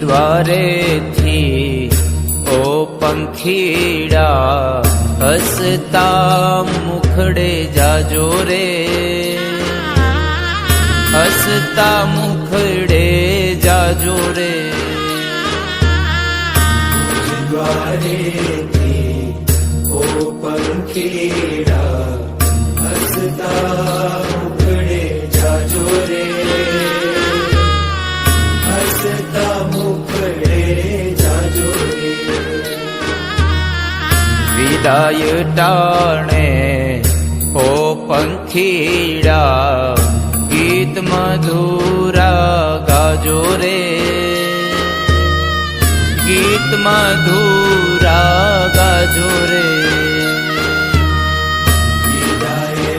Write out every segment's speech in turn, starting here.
દ્વારેથી ओ पङ्खीडा हसता मुखडे जाजो रे। हसता मुखडे जाजो रे। जिवारे ओ हस्ता हसता વિદાય ટાણે ઓ પંખીડા ગીત મધુરા ગાજો રે. ગીત મધુરા ગાજો રે. વિદાય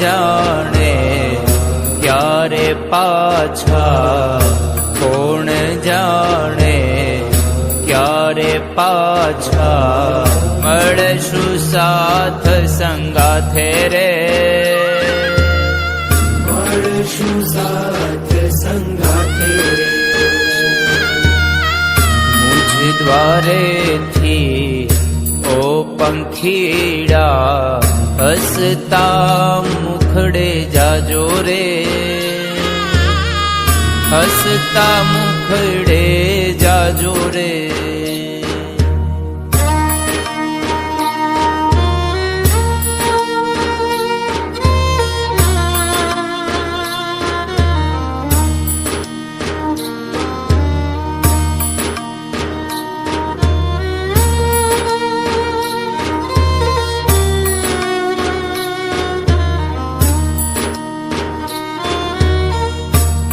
જાણે ક્યારે પાછા? કોણ જાણે ક્યારે પાછા? મળશું સાથ સંગાથે રે. મળશું સાથ સંગાથે રે. મુझ દ્વારેથી ઓ પંખીડા હસતા મુખડે જાજો રે. હસતા મુખડે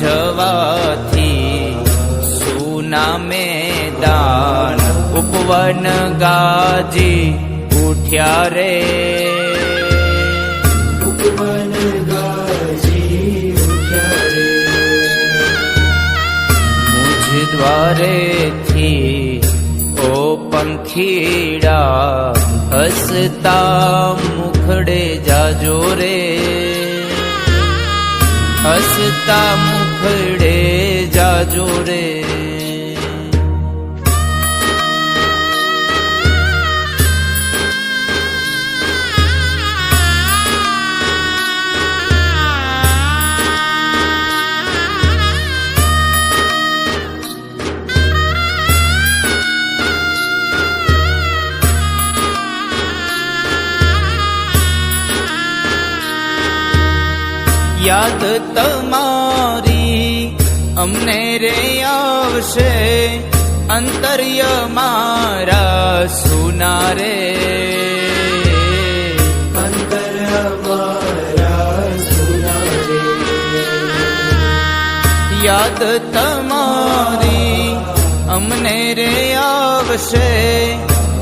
જવાથી સુના મેદાન ઉપવન ગાજી ઉઠ્યા રે. ઉપવન ગાજી ઉઠ્યા રે. મુझ દ્વારેથી ઓ પંખીડા હસતા મુખડે જાજો રે. હસતા મુખડે જાજો રે. યાદ તમારી અમને રે આવશે. અંતર્ય મારા સુના રે. સુનારે યાદ તમારી અમને રે આવશે.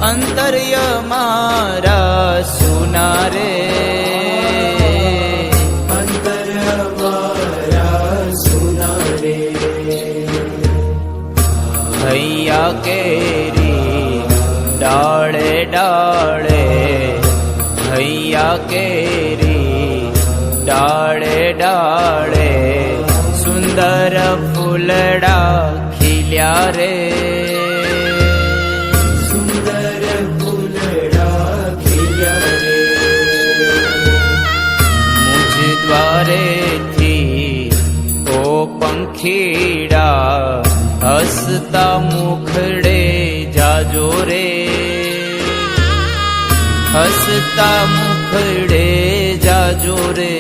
અંતર્ય મારા સુના રે. હૈયા કેરી ડાળે ડાળે હૈયા કેરી ડાળે ડાળે સુંદર ફૂલડા ખીલ્યા રે સુંદર थी ओ રે હસતા મુખડે જાજો રે હસતા મુખડે જાજો રે